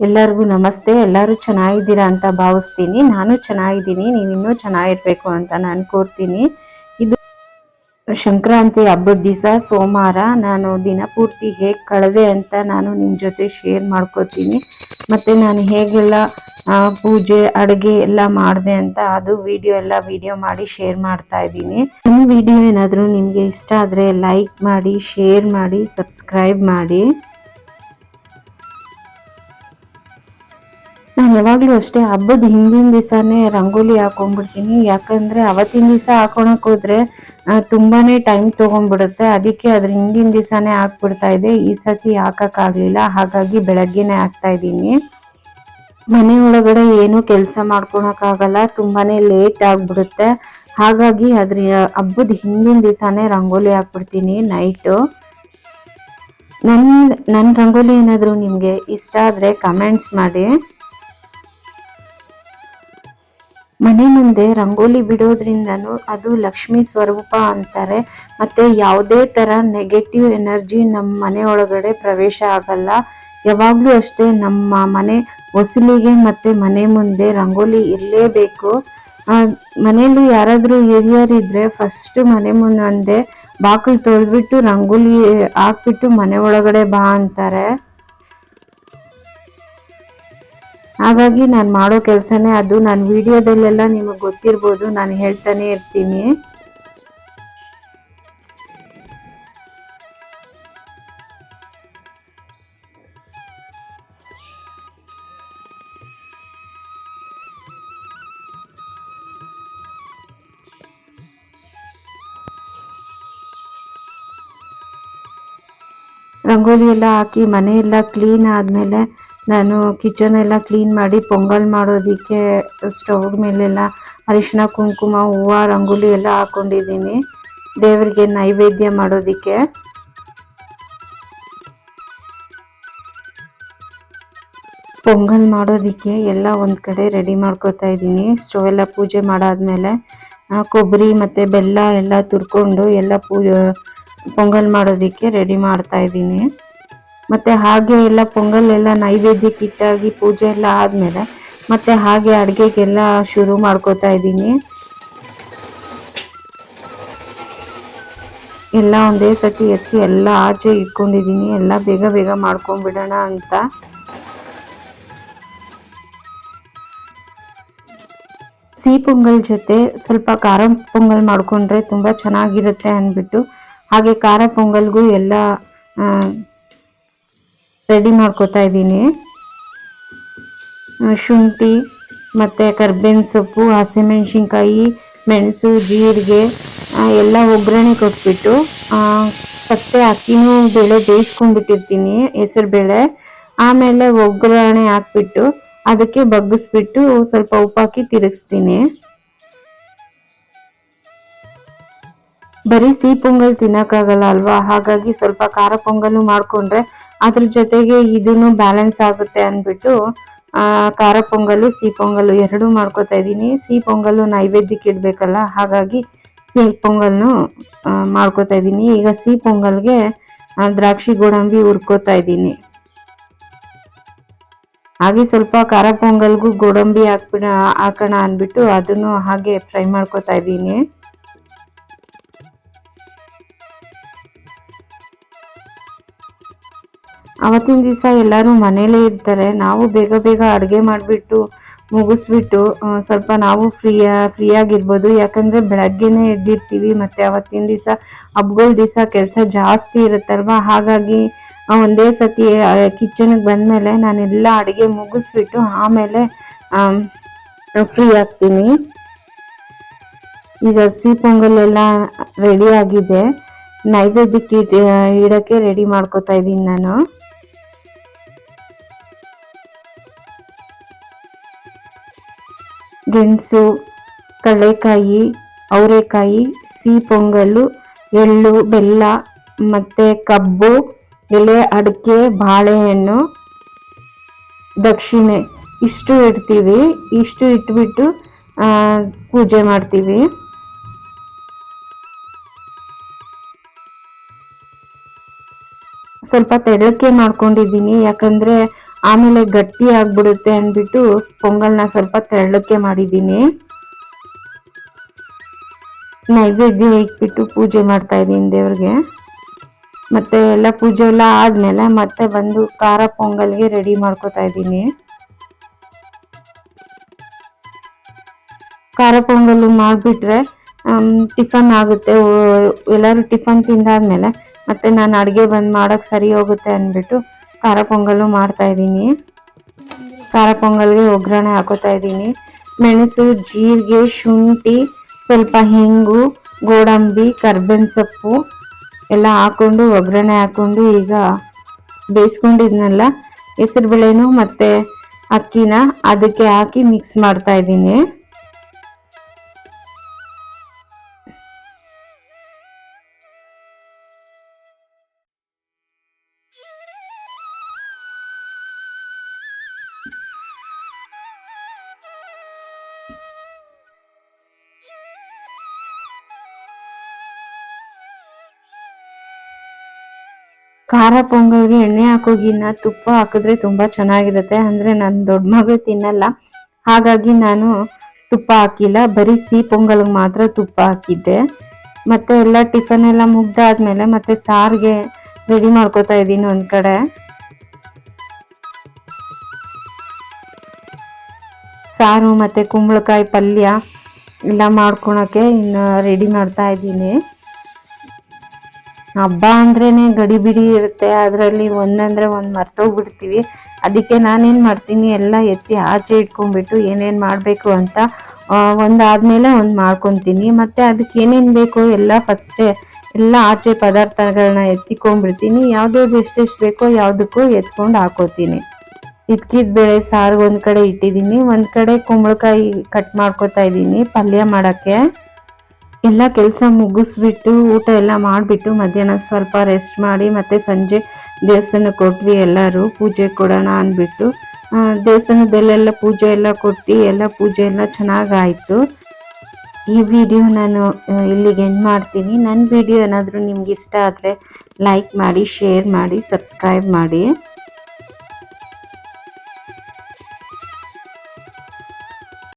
ಎಲ್ಲರಿಗೂ ನಮಸ್ತೆ. ಎಲ್ಲರೂ ಚೆನ್ನಾಗಿದ್ದೀರಾ ಅಂತ ಭಾವಿಸ್ತೀನಿ. ನಾನು ಚೆನ್ನಾಗಿದ್ದೀನಿ. ನೀವು ಇನ್ನೂ ಚೆನ್ನಾಗಿರ್ಬೇಕು ಅಂತ ನಾನು ಕೋರ್ತೀನಿ. ಇದು ಸಂಕ್ರಾಂತಿ ಹಬ್ಬದ ದಿವಸ, ಸೋಮವಾರ ನಾನು ದಿನಪೂರ್ತಿ ಹೇಗೆ ಕಳೆದೆ ಅಂತ ನಾನು ನಿಮ್ಮ ಜೊತೆ ಶೇರ್ ಮಾಡ್ಕೋತೀನಿ. ಮತ್ತು ನಾನು ಹೇಗೆಲ್ಲ ಪೂಜೆ, ಅಡುಗೆ ಎಲ್ಲ ಮಾಡಿದೆ ಅಂತ ಅದು ವಿಡಿಯೋ ಎಲ್ಲ ವಿಡಿಯೋ ಮಾಡಿ ಶೇರ್ ಮಾಡ್ತಾ ಇದ್ದೀನಿ. ನಿಮ್ಮ ವಿಡಿಯೋ ಏನಾದರೂ ನಿಮಗೆ ಇಷ್ಟ ಆದರೆ ಲೈಕ್ ಮಾಡಿ, ಶೇರ್ ಮಾಡಿ, ಸಬ್ಸ್ಕ್ರೈಬ್ ಮಾಡಿ. ಯಾವಾಗಲೂ ಅಷ್ಟೇ ಹಬ್ಬದ ಹಿಂದಿನ ದಿವಸನೇ ರಂಗೋಲಿ ಹಾಕೊಂಡ್ಬಿಡ್ತೀನಿ. ಯಾಕಂದರೆ ಅವತ್ತಿನ ದಿವಸ ಹಾಕೊಳಕ್ ಹೋದ್ರೆ ಆ, ತುಂಬಾನೇ ಟೈಮ್ ತೊಗೊಂಡ್ಬಿಡುತ್ತೆ. ಅದಕ್ಕೆ ಅದ್ರ ಹಿಂದಿನ ದಿವಸನೇ ಹಾಕ್ಬಿಡ್ತಾ ಇದೆ. ಈ ಸತಿ ಹಾಕೋಕ್ಕಾಗಲಿಲ್ಲ ಹಾಗಾಗಿ ಬೆಳಗ್ಗೆನೇ ಹಾಕ್ತಾ ಇದ್ದೀನಿ. ಮನೆ ಒಳಗಡೆ ಏನು ಕೆಲಸ ಮಾಡ್ಕೊಳಕ್ಕಾಗಲ್ಲ ತುಂಬಾನೇ ಲೇಟ್ ಆಗ್ಬಿಡುತ್ತೆ. ಹಾಗಾಗಿ ಅದ್ರ ಹಬ್ಬದ ಹಿಂದಿನ ದಿವಸನೇ ರಂಗೋಲಿ ಹಾಕ್ಬಿಡ್ತೀನಿ ನೈಟು ನನ್ನ ನನ್ನ ರಂಗೋಲಿ ಏನಾದರೂ ನಿಮಗೆ ಇಷ್ಟ ಆದರೆ ಕಮೆಂಟ್ಸ್ ಮಾಡಿ. ಮನೆ ಮುಂದೆ ರಂಗೋಲಿ ಬಿಡೋದ್ರಿಂದನೂ ಅದು ಲಕ್ಷ್ಮಿ ಸ್ವರೂಪ ಅಂತಾರೆ. ಮತ್ತೆ ಯಾವುದೇ ತರ ನೆಗೆಟಿವ್ ಎನರ್ಜಿ ನಮ್ಮ ಮನೆ ಒಳಗಡೆ ಪ್ರವೇಶ ಆಗಲ್ಲ. ಯಾವಾಗಲೂ ಅಷ್ಟೇ ನಮ್ಮ ಮನೆ ಹೊಸಲಿಗೆ ಮತ್ತೆ ಮನೆ ಮುಂದೆ ರಂಗೋಲಿ ಇರಲೇಬೇಕು. ಮನೆಯಲ್ಲಿ ಯಾರಾದರೂ ಹಿರಿಯರಿದ್ದರೆ ಫಸ್ಟು ಮನೆ ಮುಂದೆ ಬಾಗಿಲು ತೊಳೆದ್ಬಿಟ್ಟು ರಂಗೋಲಿ ಹಾಕ್ಬಿಟ್ಟು ಮನೆ ಒಳಗಡೆ ಬಾ ಅಂತಾರೆ. ಹಾಗಾಗಿ ನಾನು ಮಾಡೋ ಕೆಲಸನೇ ಅದು. ನಾನು ವಿಡಿಯೋದಲ್ಲೆಲ್ಲ ನಿಮಗೆ ಗೊತ್ತಿರ್ಬೋದು. ನಾನು ಹೇಳ್ತಾನೆ ಇರ್ತೀನಿ. ರಂಗೋಲಿ ಎಲ್ಲ ಹಾಕಿ ಮನೆ ಎಲ್ಲ ಕ್ಲೀನ್ ಆದಮೇಲೆ ನಾನು ಕಿಚನ್ ಎಲ್ಲ ಕ್ಲೀನ್ ಮಾಡಿ ಪೊಂಗಲ್ ಮಾಡೋದಕ್ಕೆ ಸ್ಟವ್ ಮೇಲೆಲ್ಲ ಅರಿಶಿನ ಕುಂಕುಮ, ಹೂವು, ರಂಗೋಲಿ ಎಲ್ಲ ಹಾಕೊಂಡಿದ್ದೀನಿ. ದೇವರಿಗೆ ನೈವೇದ್ಯ ಮಾಡೋದಕ್ಕೆ. ಪೊಂಗಲ್ ಮಾಡೋದಕ್ಕೆ ಎಲ್ಲ ಒಂದು ಕಡೆ ರೆಡಿ ಮಾಡ್ಕೋತಾ ಇದ್ದೀನಿ. ಸ್ಟವ್ ಎಲ್ಲ ಪೂಜೆ ಮಾಡಾದ್ಮೇಲೆ ಕೊಬ್ಬರಿ ಮತ್ತು ಬೆಲ್ಲ ಎಲ್ಲ ತುರ್ಕೊಂಡು ಎಲ್ಲ ಪೂ ಪೊಂಗಲ್ ಮಾಡೋದಕ್ಕೆ ರೆಡಿ ಮಾಡ್ತಾ ಇದ್ದೀನಿ. ಮತ್ತೆ ಹಾಗೆ ಎಲ್ಲ ಪೊಂಗಲ್ ಎಲ್ಲ ನೈವೇದ್ಯಕ್ಕೆ ಇಟ್ಟಾಗಿ ಪೂಜೆ ಎಲ್ಲ ಆದ್ಮೇಲೆ ಮತ್ತೆ ಹಾಗೆ ಅಡುಗೆಗೆಲ್ಲ ಶುರು ಮಾಡ್ಕೋತಾ ಇದ್ದೀನಿ. ಎಲ್ಲ ಒಂದೇ ಸತಿ ಎತ್ತಿ ಎಲ್ಲ ಆಚೆ ಇಟ್ಕೊಂಡಿದ್ದೀನಿ. ಎಲ್ಲ ಬೇಗ ಬೇಗ ಮಾಡ್ಕೊಂಡ್ಬಿಡೋಣ ಅಂತ. ಸಿಹಿ ಪೊಂಗಲ್ ಜೊತೆ ಸ್ವಲ್ಪ ಖಾರ ಪೊಂಗಲ್ ಮಾಡಿಕೊಂಡ್ರೆ ತುಂಬ ಚೆನ್ನಾಗಿರುತ್ತೆ ಅಂದ್ಬಿಟ್ಟು ಹಾಗೆ ಖಾರ ಪೊಂಗಲ್ಗೂ ಎಲ್ಲ ರೆಡಿ ಮಾಡ್ಕೋತಾ ಇದ್ದೀನಿ. ಶುಂಠಿ, ಮತ್ತು ಕರ್ಬೇವಿನ ಸೊಪ್ಪು, ಹಸಿಮೆಣಸಿನ್ಕಾಯಿ, ಮೆಣಸು, ಜೀರಿಗೆ ಎಲ್ಲ ಒಗ್ಗರಣೆ ಕೊಟ್ಬಿಟ್ಟು ಪತ್ತೆ ಅಕ್ಕಿನೂ ಬೇಳೆ ಬೇಯಿಸ್ಕೊಂಡ್ಬಿಟ್ಟಿರ್ತೀನಿ ಹೆಸರು ಬೇಳೆ ಆಮೇಲೆ ಒಗ್ಗರಣೆ ಹಾಕ್ಬಿಟ್ಟು ಅದಕ್ಕೆ ಬಗ್ಗಿಸ್ಬಿಟ್ಟು ಸ್ವಲ್ಪ ಉಪ್ಪಾಕಿ ತಿರುಗಿಸ್ತೀನಿ. ಬರೀ ಸಿಹಿ ಪೊಂಗಲ್ ತಿನ್ನೋಕ್ಕಾಗಲ್ಲ ಅಲ್ವಾ? ಹಾಗಾಗಿ ಸ್ವಲ್ಪ ಖಾರ ಪೊಂಗಲ್ ಮಾಡ್ಕೊಂಡ್ರೆ ಅದ್ರ ಜೊತೆಗೆ ಇದನ್ನು ಬ್ಯಾಲೆನ್ಸ್ ಆಗುತ್ತೆ ಅಂದ್ಬಿಟ್ಟು ಖಾರ ಪೊಂಗಲು, ಸಿಹಿ ಪೊಂಗಲು ಎರಡೂ ಮಾಡ್ಕೋತಾ ಇದ್ದೀನಿ. ಸಿಹಿ ಪೊಂಗಲು ನೈವೇದ್ಯಕ್ಕೆ ಇಡಬೇಕಲ್ಲ, ಹಾಗಾಗಿ ಸಿಹಿ ಪೊಂಗಲ್ನು ಮಾಡ್ಕೋತಾ ಇದ್ದೀನಿ. ಈಗ ಸಿಹಿ ಪೊಂಗಲ್ಗೆ ದ್ರಾಕ್ಷಿ ಗೋಡಂಬಿ ಹುರ್ಕೋತಾ ಇದ್ದೀನಿ. ಹಾಗೆ ಸ್ವಲ್ಪ ಖಾರ ಪೊಂಗಲ್ಗೂ ಗೋಡಂಬಿ ಹಾಕ್ಬಿಡ, ಹಾಕೋಣ ಅಂದ್ಬಿಟ್ಟು ಅದನ್ನು ಹಾಗೆ ಫ್ರೈ ಮಾಡ್ಕೋತಾ ಇದ್ದೀನಿ. ಅವತ್ತಿನ ದಿವಸ ಎಲ್ಲರೂ ಮನೇಲೇ ಇರ್ತಾರೆ. ನಾವು ಬೇಗ ಬೇಗ ಅಡುಗೆ ಮಾಡಿಬಿಟ್ಟು ಮುಗಿಸ್ಬಿಟ್ಟು ಸ್ವಲ್ಪ ನಾವು ಫ್ರೀ ಫ್ರೀಯಾಗಿರ್ಬೋದು. ಯಾಕಂದರೆ ಬೆಳಗ್ಗೆನೇ ಎದ್ದಿರ್ತೀವಿ, ಮತ್ತು ಅವತ್ತಿನ ದಿವಸ ಹಬ್ಬಗಳ ದಿವಸ ಕೆಲಸ ಜಾಸ್ತಿ ಇರುತ್ತಲ್ವ? ಹಾಗಾಗಿ ಒಂದೇ ಸತಿ ಕಿಚನ್ಗೆ ಬಂದಮೇಲೆ ನಾನೆಲ್ಲ ಅಡುಗೆ ಮುಗಿಸ್ಬಿಟ್ಟು ಆಮೇಲೆ ಫ್ರೀ ಆಗ್ತೀನಿ. ಈಗ ಹಸಿ ಪೊಂಗಲ್ ಎಲ್ಲ ರೆಡಿ ಆಗಿದೆ. ನೈವೇದ್ಯಕ್ಕೆ ಇಡೋಕ್ಕೆ ರೆಡಿ ಮಾಡ್ಕೋತಾ ಇದ್ದೀನಿ ನಾನು. ಗೆಣಸು, ಕಡಲೆಕಾಯಿ, ಅವರೆಕಾಯಿ, ಸಿಹಿ ಪೊಂಗಲ್ಲು ಎಳ್ಳು, ಬೆಲ್ಲ, ಮತ್ತು ಕಬ್ಬು, ಎಲೆ, ಅಡಿಕೆ, ಬಾಳೆಹಣ್ಣು, ದಕ್ಷಿಣೆ ಇಷ್ಟು ಇಡ್ತೀವಿ. ಇಷ್ಟು ಇಟ್ಬಿಟ್ಟು ಪೂಜೆ ಮಾಡ್ತೀವಿ. ಸ್ವಲ್ಪ ತೆಳ್ಳಕ್ಕೆ ಮಾಡ್ಕೊಂಡಿದ್ದೀನಿ. ಯಾಕಂದ್ರೆ ಆಮೇಲೆ ಗಟ್ಟಿ ಆಗ್ಬಿಡುತ್ತೆ ಅಂದ್ಬಿಟ್ಟು ಪೊಂಗಲ್ನ ಸ್ವಲ್ಪ ತೆಳ್ಳಕ್ಕೆ ಮಾಡಿದ್ದೀನಿ. ನೈವೇದ್ಯ ಇಟ್ಬಿಟ್ಟು ಪೂಜೆ ಮಾಡ್ತಾ ಇದ್ದೀನಿ ದೇವ್ರಿಗೆ. ಮತ್ತೆ ಎಲ್ಲ ಪೂಜೆ ಎಲ್ಲ ಆದ್ಮೇಲೆ ಮತ್ತೆ ಬಂದು ಖಾರ ಪೊಂಗಲ್ಗೆ ರೆಡಿ ಮಾಡ್ಕೋತಾ ಇದ್ದೀನಿ. ಖಾರ ಪೊಂಗಲ್ ಮಾಡಿಬಿಟ್ರೆ ಟಿಫನ್ ಆಗುತ್ತೆ. ಎಲ್ಲರೂ ಟಿಫನ್ ತಿಂದಾದ್ಮೇಲೆ ಮತ್ತೆ ನಾನು ಅಡುಗೆ ಬಂದು ಮಾಡೋಕ್ಕೆ ಸರಿ ಹೋಗುತ್ತೆ ಅಂದ್ಬಿಟ್ಟು ಖಾರ ಪೊಂಗಲ್ಲು ಮಾಡ್ತಾ ಇದ್ದೀನಿ. ಖಾರ ಪೊಂಗಲ್ಗೆ ಒಗ್ಗರಣೆ ಹಾಕೋತಾ ಇದ್ದೀನಿ. ಮೆಣಸು, ಜೀರಿಗೆ, ಶುಂಠಿ, ಸ್ವಲ್ಪ ಹಿಂಗು, ಗೋಡಂಬಿ, ಕರ್ಬೇವಿನ ಸೊಪ್ಪು ಎಲ್ಲ ಹಾಕೊಂಡು, ಒಗ್ಗರಣೆ ಹಾಕೊಂಡು ಈಗ ಬೇಯಿಸ್ಕೊಂಡಿದ್ನಲ್ಲ ಹೆಸರುಬೇಳೆನು ಮತ್ತು ಅಕ್ಕಿನ ಅದಕ್ಕೆ ಹಾಕಿ ಮಿಕ್ಸ್ ಮಾಡ್ತಾ ಇದ್ದೀನಿ. ಖಾರ ಪೊಂಗಲ್ಗೆ ಎಣ್ಣೆ ಹಾಕೋಗಿನ್ನ ತುಪ್ಪ ಹಾಕಿದ್ರೆ ತುಂಬಾ ಚೆನ್ನಾಗಿರುತ್ತೆ. ಅಂದ್ರೆ ನನ್ನ ದೊಡ್ಡ ಮಗಳು ತಿನ್ನಲ್ಲ. ಹಾಗಾಗಿ ನಾನು ತುಪ್ಪ ಹಾಕಿಲ್ಲ. ಬರೀ ಸಿಹಿ ಪೊಂಗಲ್ಗೆ ಮಾತ್ರ ತುಪ್ಪ ಹಾಕಿದ್ದೆ. ಮತ್ತೆ ಎಲ್ಲ ಟಿಫನ್ ಎಲ್ಲ ಮುಗ್ದಾದ್ಮೇಲೆ ಮತ್ತೆ ಸಾರಿಗೆ ರೆಡಿ ಮಾಡ್ಕೋತಾ ಇದ್ದೀನಿ ಒಂದು ಕಡೆ. ಸಾರು ಮತ್ತೆ ಕುಂಬಳಕಾಯಿ ಪಲ್ಯ ಎಲ್ಲ ಮಾಡ್ಕೊಳಕ್ಕೆ ಇನ್ನು ರೆಡಿ ಮಾಡ್ತಾ ಇದ್ದೀನಿ. ಹಬ್ಬ ಅಂದ್ರೇನೆ ಗಡಿಬಿಡಿ ಇರುತ್ತೆ. ಅದರಲ್ಲಿ ಒಂದಂದ್ರೆ ಒಂದು ಮರ್ತೋಗ್ಬಿಡ್ತೀವಿ. ಅದಕ್ಕೆ ನಾನೇನು ಮಾಡ್ತೀನಿ, ಎಲ್ಲ ಎತ್ತಿ ಆಚೆ ಇಟ್ಕೊಂಡ್ಬಿಟ್ಟು ಏನೇನು ಮಾಡಬೇಕು ಅಂತ ಒಂದಾದಮೇಲೆ ಒಂದು ಮಾಡ್ಕೊತೀನಿ. ಮತ್ತು ಅದಕ್ಕೆ ಏನೇನು ಬೇಕೋ ಎಲ್ಲ ಫಸ್ಟೇ ಎಲ್ಲ ಆಚೆ ಪದಾರ್ಥಗಳನ್ನ ಎತ್ತಿಕೊಂಡ್ಬಿಡ್ತೀನಿ. ಯಾವ್ದು ಎಷ್ಟೆಷ್ಟು ಬೇಕೋ ಯಾವುದಕ್ಕೂ ಎತ್ಕೊಂಡು ಹಾಕೋತೀನಿ. ಇದ್ಕಿದ ಬೇಳೆ ಸಾರು ಒಂದು ಕಡೆ ಇಟ್ಟಿದ್ದೀನಿ. ಒಂದು ಕಡೆ ಕುಂಬಳಕಾಯಿ ಕಟ್ ಮಾಡ್ಕೊತಾ ಇದ್ದೀನಿ ಪಲ್ಯ ಮಾಡೋಕ್ಕೆ. ಎಲ್ಲ ಕೆಲಸ ಮುಗಿಸ್ಬಿಟ್ಟು ಊಟ ಎಲ್ಲ ಮಾಡಿಬಿಟ್ಟು ಮಧ್ಯಾಹ್ನ ಸ್ವಲ್ಪ ರೆಸ್ಟ್ ಮಾಡಿ ಮತ್ತೆ ಸಂಜೆ ದೇವಸ್ಥಾನಕ್ಕೆ ಕೊಟ್ವಿ ಎಲ್ಲರೂ, ಪೂಜೆ ಕೊಡೋಣ ಅಂದ್ಬಿಟ್ಟು. ದೇವಸ್ಥಾನದಲ್ಲೆಲ್ಲ ಪೂಜೆ ಎಲ್ಲ ಕೊಟ್ಟು ಎಲ್ಲ ಪೂಜೆ ಎಲ್ಲ ಚೆನ್ನಾಗಾಯಿತು. ಈ ವಿಡಿಯೋ ನಾನು ಇಲ್ಲಿಗೆ ಎಂಡ್ ಮಾಡ್ತೀನಿ. ನನ್ನ ವಿಡಿಯೋ ಏನಾದರೂ ನಿಮ್ಗೆ ಇಷ್ಟ ಆದರೆ ಲೈಕ್ ಮಾಡಿ ಶೇರ್ ಮಾಡಿ ಸಬ್ಸ್ಕ್ರೈಬ್ ಮಾಡಿ.